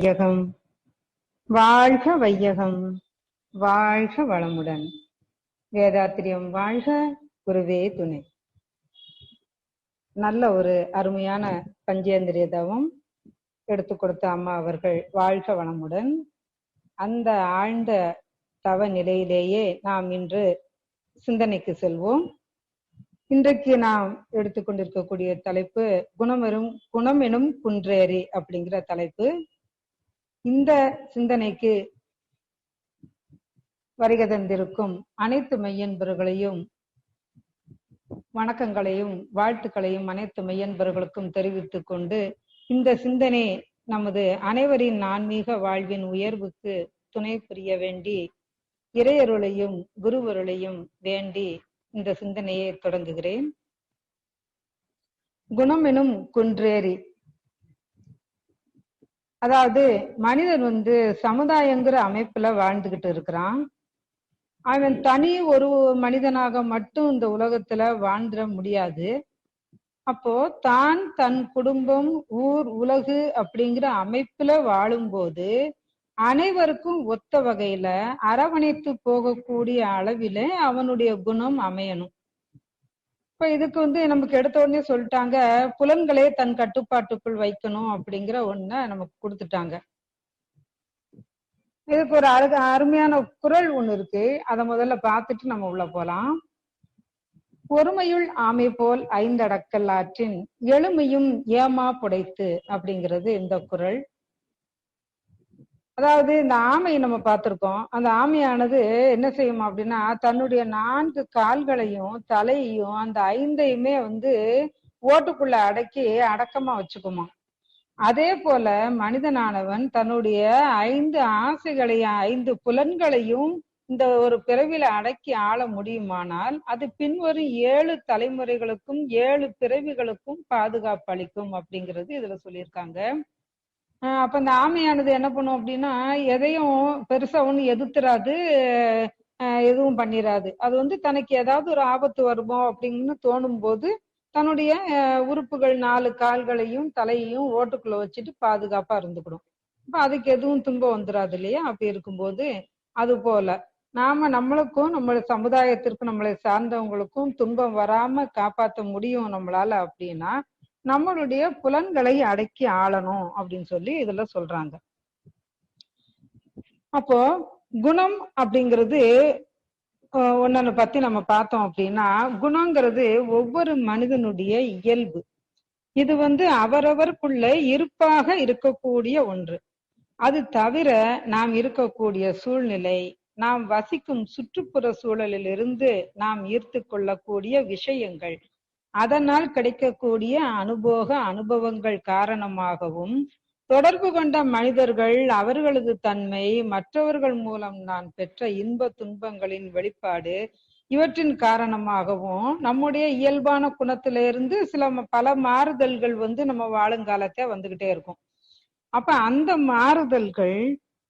வையகம். வாழ்க வையகம். வாழ்க வளமுடன். வேதாத்திரியம் வாழ்க குருவே துணை. நல்ல ஒரு அருமையான பஞ்சேந்திரிய தவம் எடுத்து கொடுத்த அம்மா அவர்கள் வாழ்க வளமுடன். அந்த ஆழ்ந்த தவ நிலையிலேயே நாம் இன்று சிந்தனைக்கு செல்வோம். இன்றைக்கு நாம் எடுத்துக்கொண்டிருக்கக்கூடிய தலைப்பு குணமெனும் குணமெனும் குன்றேறி அப்படிங்கிற தலைப்பு. இந்த சிந்தனைக்கு வருகை தந்திருக்கும் அனைத்து மெய்யன்பர்களையும் வணக்கங்களையும் வாழ்த்துக்களையும் அனைத்து மெய்யன்பர்களுக்கும் தெரிவித்துக் கொண்டு இந்த சிந்தனை நமது அனைவரின் ஆன்மீக வாழ்வின் உயர்வுக்கு துணை புரிய வேண்டி இறையருளையும் குருவருளையும் வேண்டி இந்த சிந்தனையை தொடங்குகிறேன். குணமெனும் குன்றேறி அதாவது மனிதன் வந்து சமுதாயங்கிற அமைப்புல வாழ்ந்துகிட்டு இருக்கிறான். அவன் தனி ஒரு மனிதனாக மட்டும் இந்த உலகத்துல வாழ்ந்துட முடியாது. அப்போ தான் தன் குடும்பம் ஊர் உலகு அப்படிங்கிற அமைப்புல வாழும்போது அனைவருக்கும் ஒத்த வகையில அரவணைத்து போகக்கூடிய அளவில அவனுடைய குணம் அமையணும். இப்ப இதுக்கு வந்து நமக்கு எடுத்த உடனே சொல்லிட்டாங்க புலன்களே தன் கட்டுப்பாட்டுக்குள் வைக்கணும் அப்படிங்கிற ஒண்ண நமக்கு கொடுத்துட்டாங்க. இதுக்கு ஒரு அழக அருமையான குரல் ஒண்ணு இருக்கு. அதை முதல்ல பார்த்துட்டு நம்ம உள்ள போலாம். ஒருமையுள் ஆமை போல் ஐந்தடக்கல் ஆற்றின் எளிமையும் ஏமா புடைத்து அப்படிங்கிறது இந்த குரல். அதாவது இந்த ஆமையை நம்ம பார்த்திருக்கோம். அந்த ஆமையானது என்ன செய்யும் அப்படின்னா தன்னுடைய நான்கு கால்களையும் தலையையும் அந்த ஐந்தையுமே வந்து ஓட்டுக்குள்ள அடக்கி அடக்கமா வச்சுக்குமா அதே போல மனிதனானவன் தன்னுடைய ஐந்து ஆசைகளையும் ஐந்து புலன்களையும் இந்த ஒரு பிறவில அடக்கி ஆள முடியுமானால் அது பின்வரும் ஏழு தலைமுறைகளுக்கும் ஏழு பிறவிகளுக்கும் பாதுகாப்பு அளிக்கும் அப்படிங்கிறது இதுல சொல்லியிருக்காங்க. அப்ப இந்த ஆமையானது என்ன பண்ணும் அப்படின்னா எதையும் பெருசா ஒண்ணு எதிர்த்துறாது எதுவும் பண்ணிராது. அது வந்து தனக்கு ஏதாவது ஒரு ஆபத்து வருமோ அப்படின்னு தோணும் போது தன்னுடைய உறுப்புகள் நாலு கால்களையும் தலையையும் ஓட்டுக்குள்ள வச்சுட்டு பாதுகாப்பா இருந்துக்கிடும். இப்ப அதுக்கு எதுவும் துன்பம் வந்துடாது இல்லையா? அப்படி இருக்கும்போது அது போல. நாம நம்மளுக்கும் நம்ம சமுதாயத்திற்கும் நம்மளை சார்ந்தவங்களுக்கும் துன்பம் வராம காப்பாற்ற முடியும் நம்மளால அப்படின்னா நம்மளுடைய புலன்களை அடக்கி ஆளணும் அப்படின்னு சொல்லி இதுல சொல்றாங்க. அப்போ குணம் அப்படிங்கிறது ஒன்னு பத்தி நம்ம பார்த்தோம் அப்படின்னா குணங்கிறது ஒவ்வொரு மனிதனுடைய இயல்பு. இது வந்து அவரவருக்குள்ள இருப்பாக இருக்கக்கூடிய ஒன்று. அது தவிர நாம் இருக்கக்கூடிய சூழ்நிலை நாம் வசிக்கும் சுற்றுப்புற சூழலில் இருந்து நாம் ஈர்த்து கொள்ளக்கூடிய விஷயங்கள் அதனால் கிடைக்கக்கூடிய அனுபோக அனுபவங்கள் காரணமாகவும் தொடர்பு கொண்ட மனிதர்கள் அவர்களது தன்மை மற்றவர்கள் மூலம் நான் பெற்ற இன்ப துன்பங்களின் வெளிப்பாடு இவற்றின் காரணமாகவும் நம்முடைய இயல்பான குணத்திலிருந்து சில பல மாறுதல்கள் வந்து நம்ம வாழுங்காலத்தை வந்துகிட்டே இருக்கும். அப்ப அந்த மாறுதல்கள்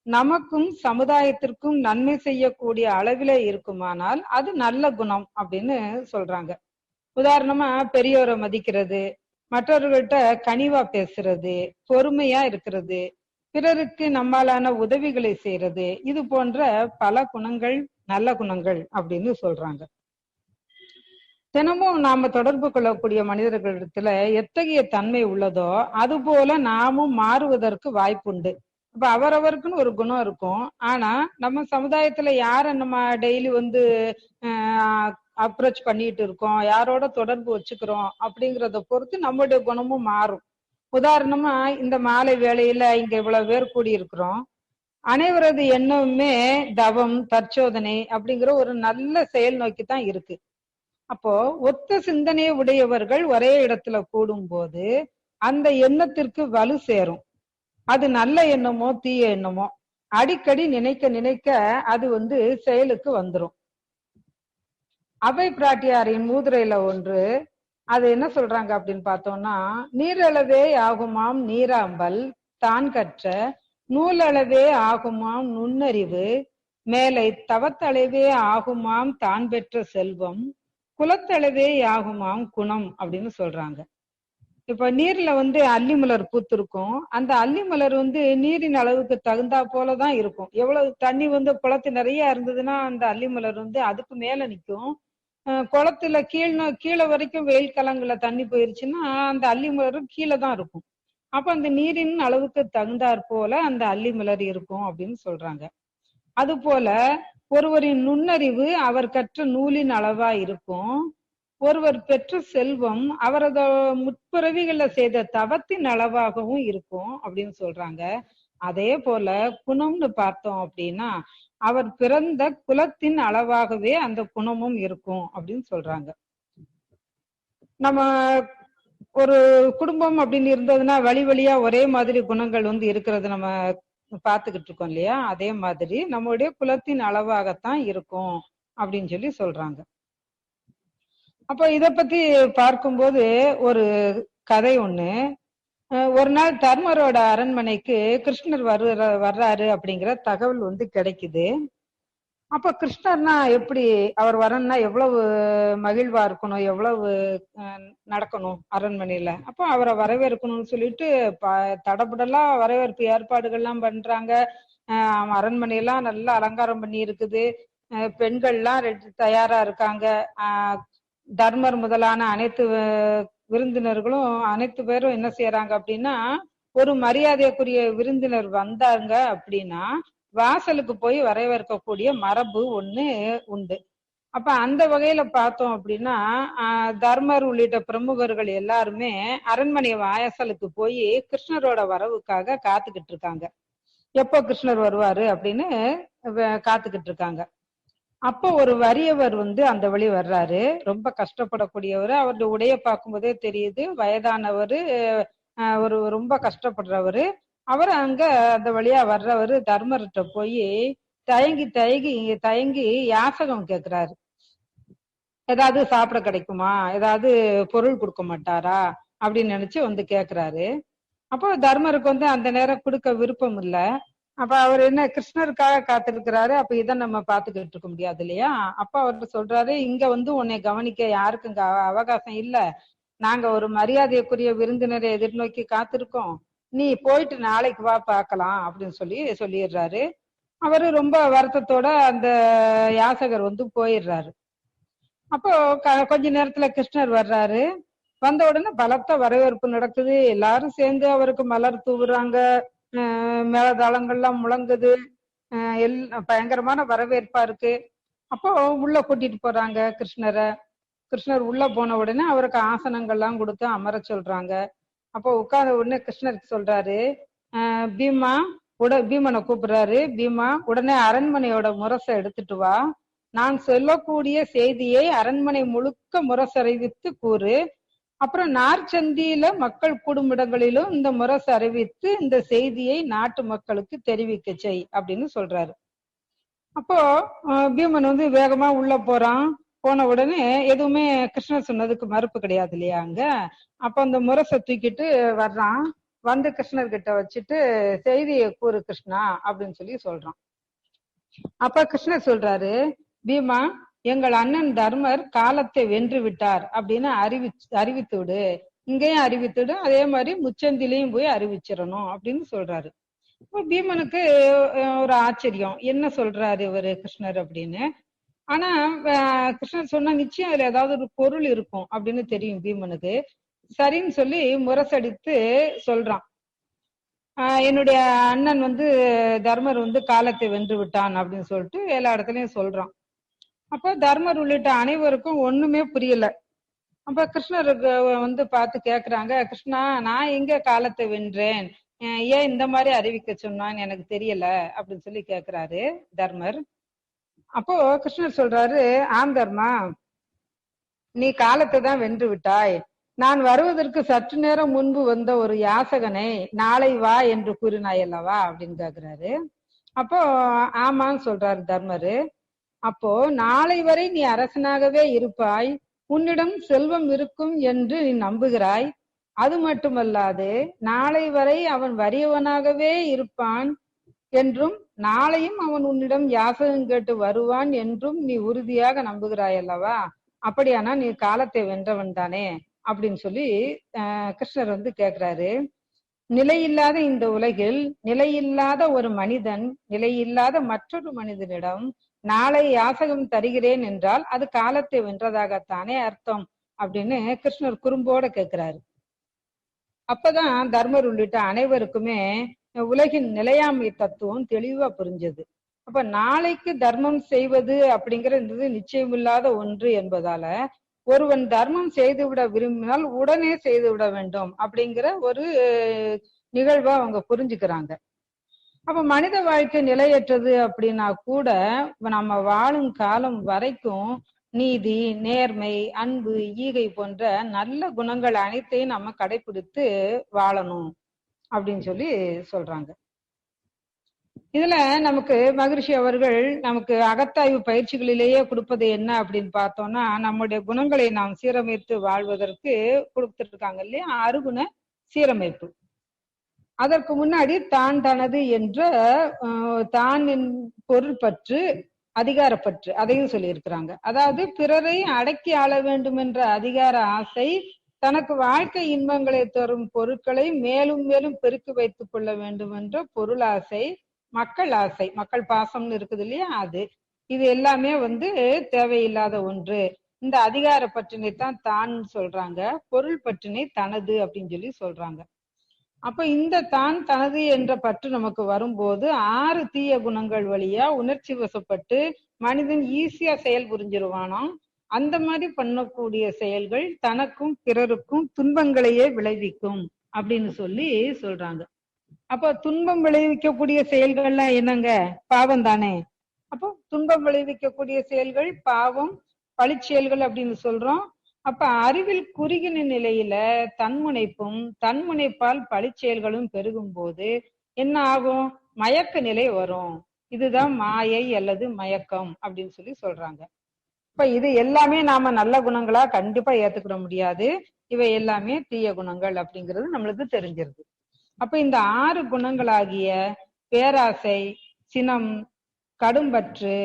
நமக்கும் சமுதாயத்திற்கும் நன்மை செய்யக்கூடிய அளவில இருக்குமானால் அது நல்ல குணம் அப்படின்னு சொல்றாங்க. உதாரணமா பெரியோரை மதிக்கிறது மற்றவர்கள்ட்ட கனிவா பேசுறது பொறுமையா இருக்கிறது பிறருக்கு நம்மாலான உதவிகளை செய்யறது இது போன்ற பல குணங்கள் நல்ல குணங்கள் அப்படின்னு சொல்றாங்க. தினமும் நாம தொடர்பு கொள்ளக்கூடிய மனிதர்களிடத்துல எத்தகைய தன்மை உள்ளதோ அது போல நாமும் மாறுவதற்கு வாய்ப்புண்டு. இப்ப அவரவருக்குன்னு ஒரு குணம் இருக்கும். ஆனா நம்ம சமுதாயத்துல யார நம்ம டெய்லி வந்து அப்ரோச் பண்ணிட்டு இருக்கோம் யாரோட தொடர்பு வச்சுக்கிறோம் அப்படிங்கறத பொறுத்து நம்மளுடைய குணமும் மாறும். உதாரணமா இந்த மாலை வேளையில இங்க இவ்வளவு பேர் கூடி இருக்கிறோம் அனைவரது எண்ணமுமே தவம் தற்சோதனை அப்படிங்கிற ஒரு நல்ல செயல் நோக்கி தான் இருக்கு. அப்போ ஒத்த சிந்தனை உடையவர்கள் ஒரே இடத்துல கூடும் போது அந்த எண்ணத்திற்கு வலு சேரும். அது நல்ல எண்ணமோ தீய எண்ணமோ அடிக்கடி நினைக்க நினைக்க அது வந்து செயலுக்கு வந்துடும் அவை பிராட்டியாரின் மூதுரையில ஒன்று. அது என்ன சொல்றாங்க அப்படின்னு பார்த்தோம்னா நீரளவே ஆகுமாம் நீராம்பல் தான் கற்ற. நூலளவே ஆகுமாம் நுண்ணறிவு. மேலை தவத்தளவே ஆகுமாம் தான் பெற்ற செல்வம். குலத்தளவே ஆகுமாம் குணம் அப்படின்னு சொல்றாங்க. இப்ப நீர்ல வந்து அல்லி மலர் பூத்திருக்கும். அந்த அல்லி மலர் வந்து நீரின் அளவுக்கு தகுந்தா போலதான் இருக்கும். எவ்வளவு தண்ணி வந்து குளத்து நிறைய இருந்ததுன்னா அந்த அல்லி மலர் வந்து அதுக்கு மேல நிக்கும். குளத்துல கீழ் கீழே வரைக்கும் வெயில் காலங்கள்ல தண்ணி போயிருச்சுன்னா அந்த அள்ளி மலரும் கீழே தான் இருக்கும். அப்ப அந்த நீரின் அளவுக்கு தகுந்தாற் போல அந்த அள்ளி மலர் இருக்கும் அப்படின்னு சொல்றாங்க. அது போல ஒருவரின் நுண்ணறிவு அவர் கற்ற நூலின் அளவா இருக்கும். ஒருவர் பெற்ற செல்வம் அவரது முற்பிறவிகள்ல செய்த தவத்தின் அளவாகவும் இருக்கும் அப்படின்னு சொல்றாங்க. அதே போல குணம்னு பார்த்தோம் அப்படின்னா அவர் பிறந்த குலத்தின் அளவாகவே அந்த குணமும் இருக்கும் அப்படின்னு சொல்றாங்க. நம்ம ஒரு குடும்பம் அப்படின்னு இருந்ததுன்னா வழி வழியா ஒரே மாதிரி குணங்கள் வந்து இருக்கிறது நம்ம பார்த்துக்கிட்டு இருக்கோம் இல்லையா? அதே மாதிரி நம்மளுடைய குலத்தின் அளவாகத்தான் இருக்கும் அப்படின்னு சொல்லி சொல்றாங்க. அப்ப இத பத்தி பார்க்கும்போது ஒரு கதை ஒண்ணு. ஒரு நாள் தர்மரோட அரண்மனைக்கு கிருஷ்ணர் வர்ற வர்றாரு அப்படிங்கிற தகவல் வந்து கிடைக்குது. அப்ப கிருஷ்ணர்னா எப்படி? அவர் வரணும்னா எவ்வளவு மகிழ்வா இருக்கணும்? எவ்வளவு நடக்கணும் அரண்மனையில? அப்ப அவரை வரவேற்கணும்னு சொல்லிட்டு ப- தடபுடலா வரவேற்பு ஏற்பாடுகள்லாம் பண்றாங்க. அஹ், அரண்மனையெல்லாம் நல்லா அலங்காரம் பண்ணி இருக்குது பெண்கள்லாம் தயாரா இருக்காங்க. தர்மர் முதலான அனைத்து விருந்தினர்களும் அனைத்து பேரும் என்ன செய்யறாங்க அப்படின்னா ஒரு மரியாதைக்குரிய விருந்தினர் வந்தாங்க அப்படின்னா வாசலுக்கு போய் வரவேற்கக்கூடிய மரபு ஒண்ணு உண்டு. அப்ப அந்த வகையில பார்த்தோம் அப்படின்னா தர்மர் உள்ளிட்ட பிரமுகர்கள் எல்லாருமே அரண்மனை வாசலுக்கு போய் கிருஷ்ணரோட வரவுக்காக காத்துக்கிட்டு இருக்காங்க. எப்போ கிருஷ்ணர் வருவாரு அப்படின்னு வ- காத்துக்கிட்டு இருக்காங்க. அப்போ ஒரு வறியவர் வந்து அந்த வழி வர்றாரு. ரொம்ப கஷ்டப்படக்கூடியவர். அவருடைய உடைய பார்க்கும்போதே தெரியுது. வயதானவர் ஒரு ரொம்ப கஷ்டப்படுறவர். அவர் அங்க அந்த வழியா வர்றவர் தர்மர்கிட்ட போய் தயங்கி தயங்கி தயங்கி யாசகம் கேக்குறாரு. ஏதாவது சாப்பிட கிடைக்குமா? ஏதாவது பொருள் கொடுக்க மாட்டாரா? அப்படின்னு நினைச்சு வந்து கேக்குறாரு. அப்போ தர்மருக்கு வந்து அந்த நேரம் கொடுக்க விருப்பம் இல்லை. அப்ப அவர் என்ன கிருஷ்ணருக்காக காத்திருக்கிறாரு அப்ப இதை நம்ம பாத்துக்கிட்டு இருக்க முடியாது இல்லையா? அப்ப அவர் சொல்றாரு இங்க வந்து உன்னை கவனிக்க யாருக்கும் இங்க அவ- அவகாசம் இல்ல. நாங்க ஒரு மரியாதைக்குரிய விருந்தினரை எதிர்நோக்கி காத்திருக்கோம். நீ போயிட்டு நாளைக்கு வா பாக்கலாம் அப்படின்னு சொல்லி சொல்லிடுறாரு. அவரு ரொம்ப வருத்தத்தோட அந்த யாசகர் வந்து போயிடுறாரு. அப்போ க- கொஞ்ச நேரத்துல கிருஷ்ணர் வர்றாரு. வந்த உடனே பலத்த வரவேற்பு நடக்குது. எல்லாரும் சேர்ந்து அவருக்கு மலர் தூவுறாங்க. அஹ் மேளதாளங்கள்லாம் முழங்குது. எல் பயங்கரமான வரவேற்பா இருக்கு. அப்போ உள்ள கூட்டிட்டு போறாங்க கிருஷ்ணரை. கிருஷ்ணர் உள்ள போன உடனே அவருக்கு ஆசனங்கள்லாம் கொடுத்து அமர சொல்றாங்க. அப்போ உட்கார்ந்த உடனே கிருஷ்ணருக்கு சொல்றாரு பீமா உட பீமனை கூப்பிடுறாரு. பீமா உடனே அரண்மனையோட முரசை எடுத்துட்டு வா. நான் சொல்லக்கூடிய செய்தியை அரண்மனை முழுக்க முரசறிவித்து கூறு. அப்புறம் நார்ச்சந்தியில மக்கள் கூடும் இடங்களிலும் இந்த முரசு அறிவித்து இந்த செய்தியை நாட்டு மக்களுக்கு தெரிவிக்க செய் அப்படின்னு சொல்றாரு. அப்போ பீமன் வந்து வேகமா உள்ள போறான். போன உடனே எதுவுமே கிருஷ்ணர் சொன்னதுக்கு மறுப்பு கிடையாது இல்லையா அங்க? அப்ப அந்த முரசை தூக்கிட்டு வர்றான். வந்து கிருஷ்ணர் கிட்ட வச்சுட்டு செய்தியை கூறு கிருஷ்ணா அப்படின்னு சொல்லி சொல்றான். அப்ப கிருஷ்ணர் சொல்றாரு பீமா எங்கள் அண்ணன் தர்மர் காலத்தை வென்று விட்டார் அப்படின்னு அறிவி அறிவித்து விடு இங்கேயும் அறிவித்து அதே மாதிரி முச்சந்திலையும் போய் அறிவிச்சிடணும் அப்படின்னு சொல்றாரு. இப்போ பீமனுக்கு ஒரு ஆச்சரியம். என்ன சொல்றாரு இவரு கிருஷ்ணர் அப்படின்னு? ஆனா கிருஷ்ணர் சொன்னா நிச்சயம் அதுல ஏதாவது ஒரு பொருள் இருக்கும் அப்படின்னு தெரியும் பீமனுக்கு. சரின்னு சொல்லி முரசடித்து சொல்றான். என்னுடைய அண்ணன் வந்து தர்மர் வந்து காலத்தை வென்று விட்டான் அப்படின்னு சொல்லிட்டு எல்லா இடத்துலயும் சொல்றான். அப்ப தர்மர் உள்ளிட்ட அனைவருக்கும் ஒண்ணுமே புரியல. அப்ப கிருஷ்ணருக்கு வந்து பார்த்து கேக்குறாங்க கிருஷ்ணா நான் எங்க காலத்தை வென்றேன்? ஏன் இந்த மாதிரி அறிவிக்க சொன்னான்னு எனக்கு தெரியல அப்படின்னு சொல்லி கேக்குறாரு தர்மர். அப்போ கிருஷ்ணர் சொல்றாரு ஆம் தர்மா நீ காலத்தை தான் வென்று விட்டாய். நான் வருவதற்கு சற்று நேரம் முன்பு வந்த ஒரு யாசகனை நாளை வா என்று கூறினாய் அல்லவா? அப்படின்னு கேக்குறாரு. அப்போ ஆமான்னு சொல்றாரு தர்மரு. அப்போ நாளை வரை நீ அரசனாகவே இருப்பாய். உன்னிடம் செல்வம் இருக்கும் என்று நீ நம்புகிறாய். அது மட்டுமல்லாது நாளை வரை அவன் வறியவனாகவே இருப்பான் என்றும் நாளையும் அவன் உன்னிடம் யாசகம் கேட்டு வருவான் என்றும் நீ உறுதியாக நம்புகிறாய் அல்லவா? அப்படியானா நீ காலத்தை வென்றவன் தானே? அப்படின்னு சொல்லி அஹ், கிருஷ்ணர் வந்து கேக்குறாரு. நிலையில்லாத இந்த உலகில் நிலையில்லாத ஒரு மனிதன் நிலையில்லாத மற்றொரு மனிதனிடம் நாளை யாசகம் தருகிறேன் என்றால் அது காலத்தை வென்றதாகத்தானே அர்த்தம் அப்படின்னு கிருஷ்ணர் குறும்போட கேக்குறாரு. அப்பதான் தர்மர் உள்ளிட்ட அனைவருக்குமே உலகின் நிலையாமை தத்துவம் தெளிவா புரிஞ்சது. அப்ப நாளைக்கு தர்மம் செய்வது அப்படிங்கிறது நிச்சயமில்லாத ஒன்று என்பதால ஒருவன் தர்மம் செய்துவிட விரும்பினால் உடனே செய்து விட வேண்டும் அப்படிங்கிற ஒரு நிகழ்வை அவங்க புரிஞ்சுக்கிறாங்க. அப்ப மனித வாழ்க்கை நிலையற்றது அப்படின்னா கூட நம்ம வாழும் காலம் வரைக்கும் நீதி நேர்மை அன்பு ஈகை போன்ற நல்ல குணங்கள் அனைத்தையும் நம்ம கடைபிடித்து வாழணும் அப்படின்னு சொல்லி சொல்றாங்க. இதுல நமக்கு மகிழ்ச்சி அவர்கள் நமக்கு அகத்தாய்வு பயிற்சிகளிலேயே கொடுப்பது என்ன அப்படின்னு பார்த்தோம்னா நம்முடைய குணங்களை நாம் சீரமைத்து வாழ்வதற்கு கொடுத்துருக்காங்க இல்லையா? அருகுண சீரமைப்பு. அதற்கு முன்னாடி தான் தனது என்ற தான் பொருள் பற்று அதிகாரப்பற்று அதையும் சொல்லியிருக்கிறாங்க. அதாவது பிறரை அடக்கி ஆள வேண்டும் என்ற அதிகார ஆசை தனக்கு வாழ்க்கை இன்பங்களை தரும் பொருட்களை மேலும் மேலும் பெருக்கி வைத்துக் கொள்ள வேண்டும் என்ற பொருளாசை மக்கள் ஆசை மக்கள் பாசம்னு இருக்குது இல்லையா? அது. இது எல்லாமே வந்து தேவையில்லாத ஒன்று. இந்த அதிகார பற்றினை தான் தான் சொல்றாங்க பொருள் பற்றினை தனது அப்படின்னு சொல்லி சொல்றாங்க. அப்ப இந்த தான் தனது என்ற பற்று நமக்கு வரும்போது ஆறு தீய குணங்கள் வழியா உணர்ச்சி வசப்பட்டு மனிதன் ஈஸியா செயல் புரிஞ்சிருவானோ அந்த மாதிரி பண்ணக்கூடிய செயல்கள் தனக்கும் பிறருக்கும் துன்பங்களையே விளைவிக்கும் அப்படின்னு சொல்லி சொல்றாங்க. அப்ப துன்பம் விளைவிக்கக்கூடிய செயல்கள்லாம் என்னங்க? பாவம் தானே. அப்போ துன்பம் விளைவிக்கக்கூடிய செயல்கள் பாவம் பழிச்செயல்கள் அப்படின்னு சொல்றோம். அப்ப அறிவில் குறுகின நிலையில தன்முனைப்பும் தன்முனைப்பால் பழிச்செயல்களும் பெருகும் போது என்ன ஆகும் மயக்க நிலை வரும். இதுதான் மாயை அல்லது மயக்கம் அப்படின்னு சொல்லி சொல்றாங்க. இப்ப இது எல்லாமே நாம நல்ல குணங்களா கண்டிப்பா ஏத்துக்கிட முடியாது. இவை எல்லாமே தீய குணங்கள் அப்படிங்கிறது நம்மளுக்கு தெரிஞ்சிருது. அப்ப இந்த ஆறு குணங்களாகிய பேராசை சினம் கடும்பற்று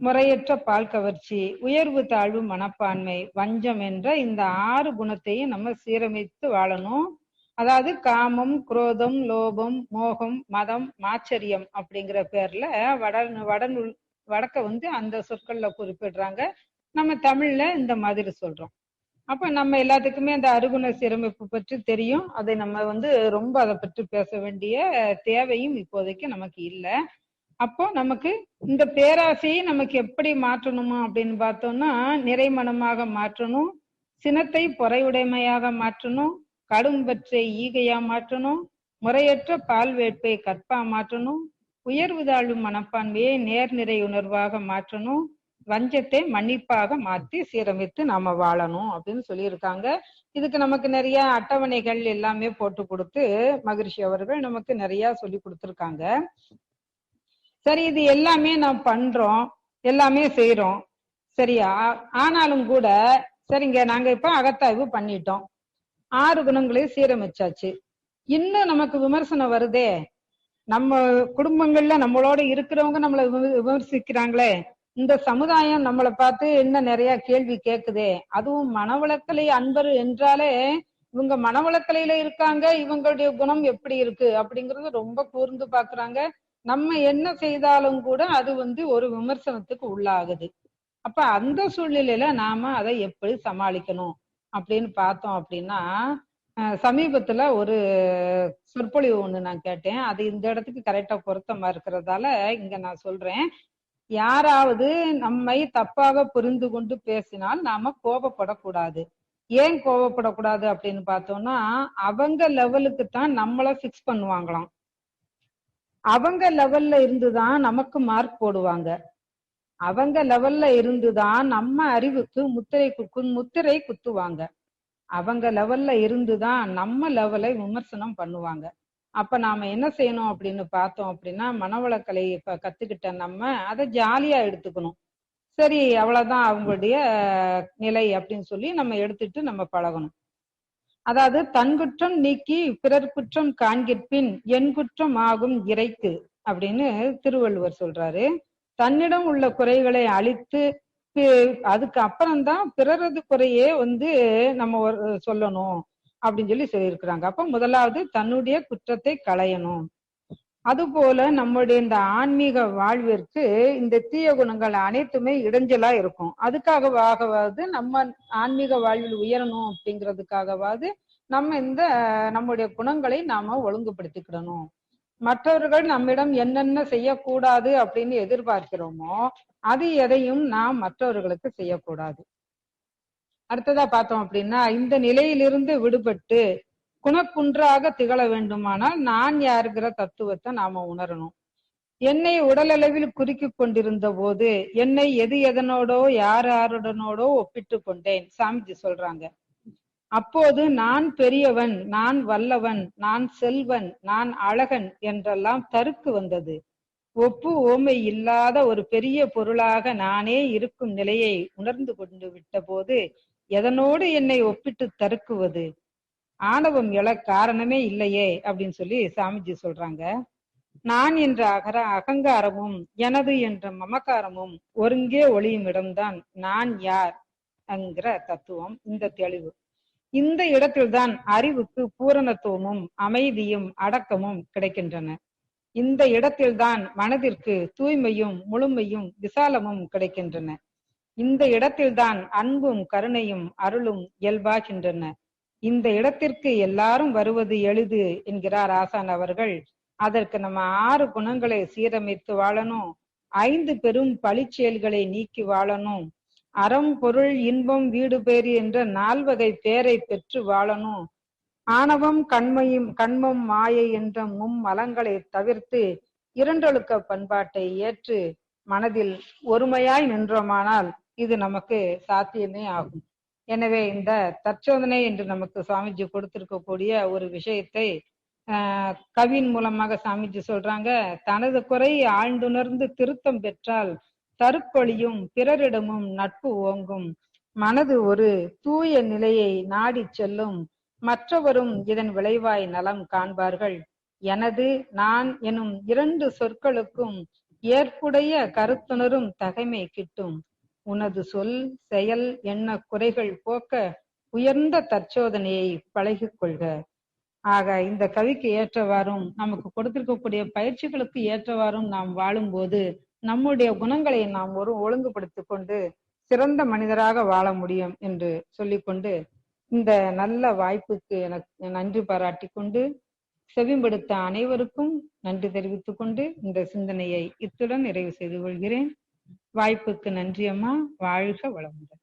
முறையற்ற பால் கவர்ச்சி உயர்வு தாழ்வு மனப்பான்மை வஞ்சம் என்ற இந்த ஆறு குணத்தையும் நம்ம சீரமைத்து வாழணும். அதாவது காமம் குரோதம் லோபம் மோகம் மதம் மாச்சரியம் அப்படிங்கிற பேர்ல வட வடநூல் வடக்க வந்து அந்த சொற்கள்ல குறிப்பிடுறாங்க. நம்ம தமிழ்ல இந்த மாதிரி சொல்றோம். அப்ப நம்ம எல்லாத்துக்குமே அந்த அருகுண சீரமைப்பு பற்றி தெரியும். அதை நம்ம வந்து ரொம்ப அதை பற்றி பேச வேண்டிய தேவையும் இப்போதைக்கு நமக்கு இல்லை. அப்போ நமக்கு இந்த பேராசையை நமக்கு எப்படி மாற்றணுமா அப்படின்னு பார்த்தோம்னா நிறைமணமாக மாற்றணும் சினத்தை பொறையுடைமையாக மாற்றணும் கடும் பற்றை ஈகையா மாற்றணும் முறையற்ற பால் வேட்பை கற்பா மாற்றணும் உயர்வு தாழ்வு மனப்பான்மையை நேர்நிறை உணர்வாக மாற்றணும் வஞ்சத்தை மன்னிப்பாக மாற்றி சீரமைத்து நாம வாழணும் அப்படின்னு சொல்லியிருக்காங்க. இதுக்கு நமக்கு நிறைய அட்டவணைகள் எல்லாமே போட்டு கொடுத்து மகிழ்ச்சி அவர்கள் நமக்கு நிறைய சொல்லி கொடுத்துருக்காங்க. சரி இது எல்லாமே நாம் பண்றோம் எல்லாமே செய்யறோம் சரியா? ஆனாலும் கூட சரிங்க நாங்க இப்ப அகத்தாய்வு பண்ணிட்டோம். ஆறு குணங்களையும் சீரமைச்சாச்சு. இன்னும் நமக்கு விமர்சனம் வருதே? நம்ம குடும்பங்கள்ல நம்மளோட இருக்கிறவங்க நம்மளை விம- விமர்சிக்கிறாங்களே? இந்த சமுதாயம் நம்மளை பார்த்து என்ன நிறைய கேள்வி கேக்குதே? அதுவும் மனவளக்கலை அன்பர் என்றாலே இவங்க மனவளக்கலையில இருக்காங்க இவங்களுடைய குணம் எப்படி இருக்கு? அப்படிங்கறது ரொம்ப கூர்ந்து பாக்குறாங்க. நம்ம என்ன செய்தாலும் கூட அது வந்து ஒரு விமர்சனத்துக்கு உள்ளாகுது. அப்ப அந்த சூழ்நிலையில நாம அதை எப்படி சமாளிக்கணும் அப்படின்னு பார்த்தோம் அப்படின்னா சமீபத்துல ஒரு சொற்பொழிவு ஒண்ணு நான் கேட்டேன். அது இந்த இடத்துக்கு கரெக்டா பொருத்தமா இருக்கிறதால இங்க நான் சொல்றேன். யாராவது நம்மை தப்பாக புரிந்து கொண்டு பேசினால் நாம கோபப்படக்கூடாது. ஏன் கோபப்படக்கூடாது அப்படின்னு பார்த்தோம்னா அவங்க லெவலுக்கு தான் நம்மள ஃபிக்ஸ் பண்ணுவாங்களாம். அவங்க லெவல்ல இருந்துதான் நமக்கு மார்க் போடுவாங்க. அவங்க லெவல்ல இருந்துதான் நம்ம அறிவுக்கு முத்திரை குக்கு முத்திரை குத்துவாங்க. அவங்க லெவல்ல இருந்துதான் நம்ம லெவலை விமர்சனம் பண்ணுவாங்க. அப்ப நாம என்ன செய்யணும் அப்படின்னு பார்த்தோம் அப்படின்னா மனவளக்கலை இப்ப கத்துக்கிட்ட நம்ம அதை ஜாலியா எடுத்துக்கணும். சரி அவ்வளவுதான் அவங்களுடைய நிலை அப்படின்னு சொல்லி நம்ம எடுத்துட்டு நம்ம பழகணும். அதாவது தன் குற்றம் நீக்கி பிறர் குற்றம் காண்கிற்பின் என் குற்றம் ஆகும் இறைக்கு அப்படின்னு திருவள்ளுவர் சொல்றாரு. தன்னிடம் உள்ள குறைகளை அழித்து அதுக்கு அப்புறம்தான் பிறரது குறையே வந்து நம்ம ஒரு சொல்லணும் அப்படின்னு சொல்லி சொல்லியிருக்கிறாங்க. அப்ப முதலாவது தன்னுடைய குற்றத்தை களையணும். அதுபோல நம்முடைய இந்த ஆன்மீக வாழ்விற்கு இந்த தீய குணங்கள் அனைத்துமே இடைஞ்சலா இருக்கும். அதுக்காகவாகவாவது நம்ம ஆன்மீக வாழ்வில் உயரணும் அப்படிங்கிறதுக்காகவாவது நம்ம இந்த நம்முடைய குணங்களை நாம ஒழுங்குபடுத்திக்கிடணும். மற்றவர்கள் நம்மிடம் என்னென்ன செய்யக்கூடாது அப்படின்னு எதிர்பார்க்கிறோமோ அது எதையும் நாம் மற்றவர்களுக்கு செய்யக்கூடாது. அடுத்ததா பார்த்தோம் அப்படின்னா இந்த நிலையிலிருந்து விடுபட்டு குணக்குன்றாக திகழ வேண்டுமானால் நான் யாருங்கிற தத்துவத்தை நாம உணரணும். என்னை உடலளவில் குறுக்கி கொண்டிருந்த போது என்னை எது எதனோடோ யார் யாருடனோடோ ஒப்பிட்டு கொண்டேன். சாமிஜி சொல்றாங்க. அப்போது நான் பெரியவன் நான் வல்லவன் நான் செல்வன் நான் அழகன் என்றெல்லாம் தருக்கு வந்தது. ஒப்பு ஓமை இல்லாத ஒரு பெரிய பொருளாக நானே இருக்கும் நிலையை உணர்ந்து கொண்டு விட்ட போது எதனோடு என்னை ஒப்பிட்டு தருக்குவது? ஆணவம் எழ காரணமே இல்லையே அப்படின்னு சொல்லி சாமிஜி சொல்றாங்க. நான் என்ற அகர அகங்காரமும் எனது என்ற மமக்காரமும் ஒருங்கே ஒளியும் இடம்தான் நான் யார் என்கிற தத்துவம் இந்த தெளிவு. இந்த இடத்தில்தான் அறிவுக்கு பூரணத்துவமும் அமைதியும் அடக்கமும் கிடைக்கின்றன. இந்த இடத்தில்தான் மனதிற்கு தூய்மையும் முழுமையும் விசாலமும் கிடைக்கின்றன. இந்த இடத்தில்தான் அன்பும் கருணையும் அருளும் இயல்பாகின்றன. இந்த இடத்திற்கு எல்லாரும் வருவது எளிது என்கிறார் ஆசான் அவர்கள். அதற்கு நம்ம ஆறு குணங்களை சீரமைத்து வாழணும். ஐந்து பெரும் பழிச்செயல்களை நீக்கி வாழணும். அறம் பொருள் இன்பம் வீடு பேறு என்ற நால்வகை பேரை பெற்று வாழணும். ஆணவம் கண்மையும் கண்மம் மாயை என்ற மும் மலங்களை தவிர்த்து இரண்டொழுக்க பண்பாட்டை ஏற்று மனதில் ஒருமையாய் நின்றோமானால் இது நமக்கு சாத்தியமே ஆகும். எனவே இந்த தற்சோதனை என்று நமக்கு சுவாமிஜி கொடுத்திருக்கக்கூடிய ஒரு விஷயத்தை கவியின் மூலமாக சாமிஜி சொல்றாங்க தனது குறை ஆழ்ந்துணர்ந்து திருத்தம் பெற்றால் தருக்கொழியும் பிறரிடமும் நட்பு ஓங்கும். மனது ஒரு தூய நிலையை நாடி செல்லும். மற்றவரும் இதன் விளைவாய் நலம் காண்பார்கள். எனது நான் எனும் இரண்டு சொற்களுக்கும் ஏற்புடைய கருத்துணரும் தகைமை கிட்டும். உனது சொல் செயல் எண்ண குறைகள் போக்க உயர்ந்த தற்சோதனையை பழகிக் கொள்க ஆக இந்த கவிக்கு ஏற்றவாறும் நமக்கு கொடுத்திருக்கக்கூடிய பயிற்சிகளுக்கு ஏற்றவாறும் நாம் வாழும்போது நம்முடைய குணங்களை நாம் ஒரு ஒழுங்குபடுத்திக் கொண்டு சிறந்த மனிதராக வாழ முடியும் என்று சொல்லிக்கொண்டு இந்த நல்ல வாய்ப்புக்கு எனக்கு நன்றி பாராட்டி கொண்டு செவிம்படுத்த அனைவருக்கும் நன்றி தெரிவித்துக் கொண்டு இந்த சிந்தனையை இத்துடன் நிறைவு செய்து கொள்கிறேன். வாய்ப்புக்கு நன்றி அம்மா. வாழ்க வளமுடன்.